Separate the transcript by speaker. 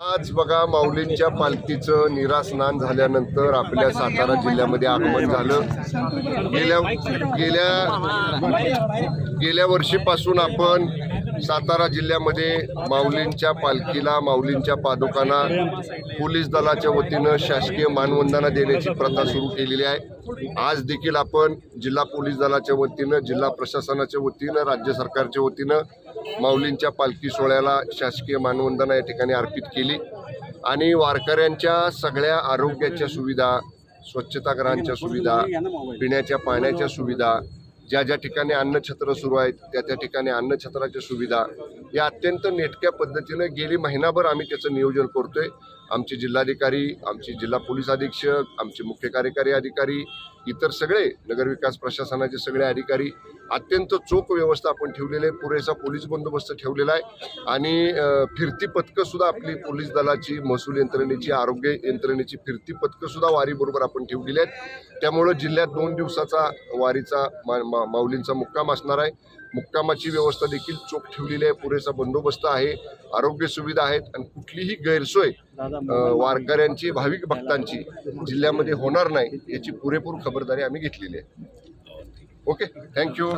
Speaker 1: आज बघा माऊलींच्या पालखीचं निरा स्नान झाल्यानंतर आपल्या सातारा जिल्ह्यामध्ये आगमन झालं. गेल्या गेल्या गेल्या वर्षीपासून आपण सातारा जिल्ह्यामध्ये माऊलींच्या पालखीला माऊलींच्या पादुकांना पोलीस दलाच्या वतीनं शासकीय मानवंदना देण्याची प्रथा सुरू केलेली आहे. आज देखील आपण जिल्हा पोलीस दलाच्या वतीनं जिल्हा प्रशासनाच्या वतीनं राज्य सरकारच्या वतीनं माऊलींच्या पालखी सोहळ्याला शासकीय मानवंदना या ठिकाणी अर्पित केली. आणि वारकऱ्यांच्या सगळ्या आरोग्याच्या सुविधा स्वच्छतागृहांच्या सुविधा पिण्याच्या पाण्याच्या सुविधा ज्या ज्या ठिकाणी अन्नछत्र सुरू आहेत त्या त्या ठिकाणी अन्नछत्राच्या सुविधा या अत्यंत नेटक्या पद्धतीनं गेली महिनाभर आम्ही त्याचं नियोजन करतोय. आमचे जिल्हाधिकारी आमचे जिल्हा पोलीस अधीक्षक आमचे मुख्य कार्यकारी अधिकारी इतर सगळे नगरविकास प्रशासनाचे सगळे अधिकारी अत्यंत चोख व्यवस्था आपण ठेवलेली आहे. पुरेसा पोलीस बंदोबस्त ठेवलेला आहे. आणि फिरती पथकंसुद्धा आपली पोलीस दलाची महसूल यंत्रणेची आरोग्य यंत्रणेची फिरती पथकं सुद्धा वारीबरोबर आपण ठेवलेली आहेत. त्यामुळं जिल्ह्यात दोन दिवसाचा वारीचा मा, मा, माऊलींचा मुक्काम असणार आहे. मुक्कामाची व्यवस्था देखील चोख ठेवलेली आहे. पुरेसा बंदोबस्त आहे. आरोग्य सुविधा आहेत. आणि कुठलीही गैरसोय वारकऱ्यांची भाविक भक्तांची जिल्ह्यामध्ये होणार नाही याची पुरेपूर खबर खबरदारी आम्ही घेतलेली आहे. Okay thank you